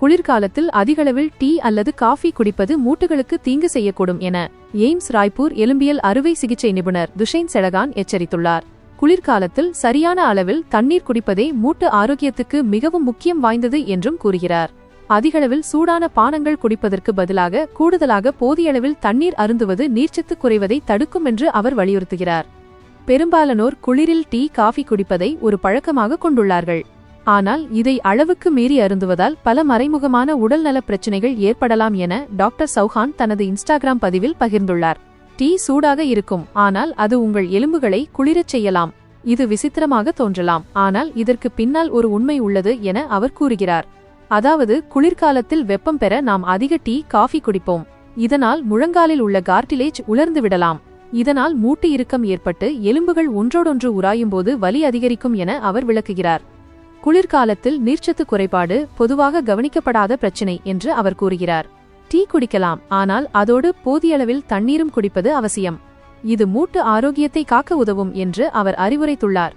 குளிர்காலத்தில் அதிகளவில் டீ அல்லது காஃபி குடிப்பது மூட்டுகளுக்கு தீங்கு செய்யக்கூடும் என எய்ம்ஸ் ராய்ப்பூர் எலும்பியல் அறுவை சிகிச்சை நிபுணர் துஷைன் செலகான் எச்சரித்துள்ளார். குளிர்காலத்தில் சரியான அளவில் தண்ணீர் குடிப்பதே மூட்டு ஆரோக்கியத்துக்கு மிகவும் முக்கியம் வாய்ந்தது என்றும் கூறுகிறார். அதிகளவில் சூடான பானங்கள் குடிப்பதற்கு பதிலாக கூடுதலாக போதியளவில் தண்ணீர் அருந்துவது நீர்ச்சத்து குறைவதை தடுக்கும் என்று அவர் வலியுறுத்துகிறார். பெரும்பாலானோர் குளிரில் டீ காஃபி குடிப்பதை ஒரு பழக்கமாக கொண்டுள்ளார்கள். ஆனால் இதை அளவுக்கு மீறி அருந்துவதால் பல மறைமுகமான உடல்நல பிரச்சினைகள் ஏற்படலாம் என டாக்டர் சௌஹான் தனது இன்ஸ்டாகிராம் பதிவில் பகிர்ந்துள்ளார். டீ சூடாக இருக்கும் ஆனால் அது உங்கள் எலும்புகளை குளிரச் செய்யலாம். இது விசித்திரமாக தோன்றலாம் ஆனால் இதற்கு பின்னால் ஒரு உண்மை உள்ளது என அவர் கூறுகிறார். அதாவது குளிர்காலத்தில் வெப்பம் பெற நாம் அதிக டீ காஃபி குடிப்போம். இதனால் முழங்காலில் உள்ள கார்டிலேஜ் உலர்ந்து விடலாம். இதனால் மூட்டு இறுக்கம் ஏற்பட்டு எலும்புகள் ஒன்றோடொன்று உராயும்போது வலி அதிகரிக்கும் என அவர் விளக்குகிறார். குளிர்காலத்தில் நீர்ச்சத்து குறைபாடு பொதுவாக கவனிக்கப்படாத பிரச்சினை என்று அவர் கூறுகிறார். டீ குடிக்கலாம் ஆனால் அதோடு போதியளவில் தண்ணீரும் குடிப்பது அவசியம். இது மூட்டு ஆரோக்கியத்தை காக்க உதவும் என்று அவர் அறிவுரைத்துள்ளார்.